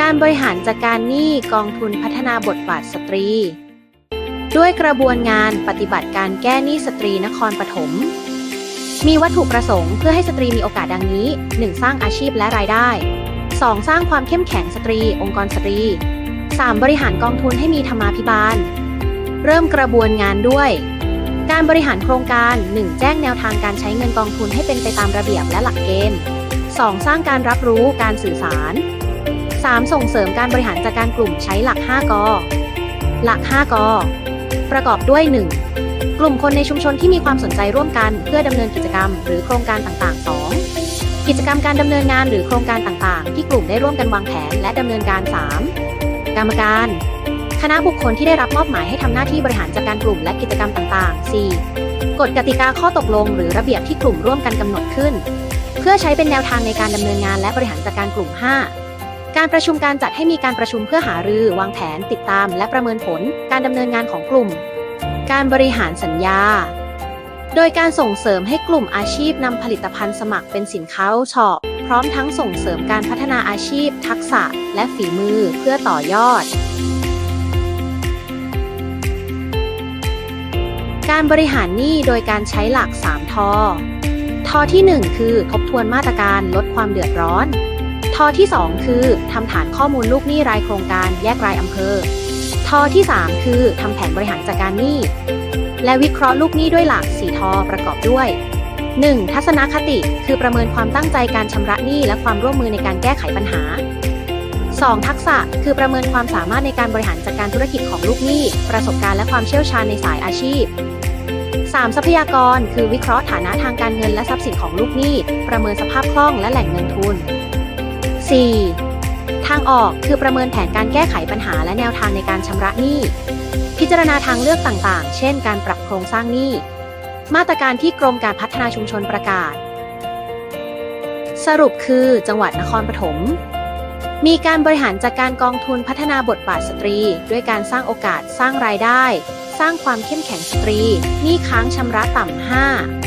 การบริหารจัดการหนี้กองทุนพัฒนาบทบาทสตรี ด้วยกระบวนงานปฏิบัติการแก้หนี้สตรีนครปฐม มีวัตถุประสงค์เพื่อให้สตรีมีโอกาสดังนี้ 1. สร้างอาชีพและรายได้ 2. สร้างความเข้มแข็งสตรี องค์กรสตรี 3. บริหารกองทุนให้มีธรรมาภิบาล เริ่มกระบวนงานด้วย การบริหารโครงการ 1. แจ้งแนวทางการใช้เงินกองทุนให้เป็นไปตามระเบียบและหลักเกณฑ์ 2. สร้างการรับรู้การสื่อสาร 3. ส่งเสริมการบริหารจัดการกลุ่มใช้หลัก 5กหลัก 5กประกอบด้วย 1. กลุ่มคนในชุมชนที่มีความสนใจร่วมกัน เพื่อดำเนินกิจกรรม หรือโครงการต่างๆ 2. กิจกรรมการดำเนินงานหรือโครงการต่างๆ ที่กลุ่มได้ร่วมกันวางแผนและดำเนินการ 3. กรรมการ คณะบุคคลที่ได้รับมอบหมายให้ทำหน้าที่บริหารจัดการกลุ่มและกิจกรรมต่างๆ 4. กฎกติกาข้อตกลง หรือระเบียบที่กลุ่มร่วมกันกำหนดขึ้น เพื่อใช้เป็นแนวทางในการดำเนินงานและบริหารจัดการกลุ่ม 5. การประชุมการจัดให้มีการประชุมเพื่อหารือ วางแผนติดตาม และประเมินผล การดำเนินงานของกลุ่ม การบริหารสัญญา โดยการส่งเสริมให้กลุ่มอาชีพนำผลิตภัณฑ์สมัครเป็นสินค้าเฉาะพร้อมทั้งส่งเสริมการพัฒนาอาชีพ ทักษะ และฝีมือเพื่อต่อยอด การบริหารหนี้โดยการใช้หลัก 3 ทอ ทอที่ 1 คือทบทวนมาตรการลดความเดือดร้อน ทอที่ 2 คือทำฐานข้อมูลลูกหนี้รายโครงการแยกรายอำเภอ ทอที่ 3 คือทำแผนบริหารจัดการหนี้ และวิเคราะห์ลูกหนี้ด้วยหลัก 4 ทอประกอบด้วย 1. ทัศนคติ คือประเมินความตั้งใจการชำระหนี้และความร่วมมือในการแก้ไขปัญหา 2. ทักษะ คือประเมินความสามารถในการบริหารจัดการธุรกิจของลูกหนี้ ประสบการณ์และความเชี่ยวชาญในสายอาชีพ 3. ทรัพยากร คือวิเคราะห์ฐานะทางการเงินและทรัพย์สินของลูกหนี้ ประเมินสภาพคล่องและแหล่งเงินทุน 4. ทางออกคือประเมินแผนการแก้ไขปัญหาและแนวทางในการชำระหนี้ พิจารณาทางเลือกต่างๆ เช่น การปรับโครงสร้างหนี้ มาตรการที่กรมการพัฒนาชุมชนประกาศ สรุปคือจังหวัดนครปฐมมีการบริหารจัดการกองทุนพัฒนาบทบาทสตรี ด้วยการสร้างโอกาสสร้างรายได้ สร้างความเข้มแข็งสตรีหนี้ค้างชำระต่ำ5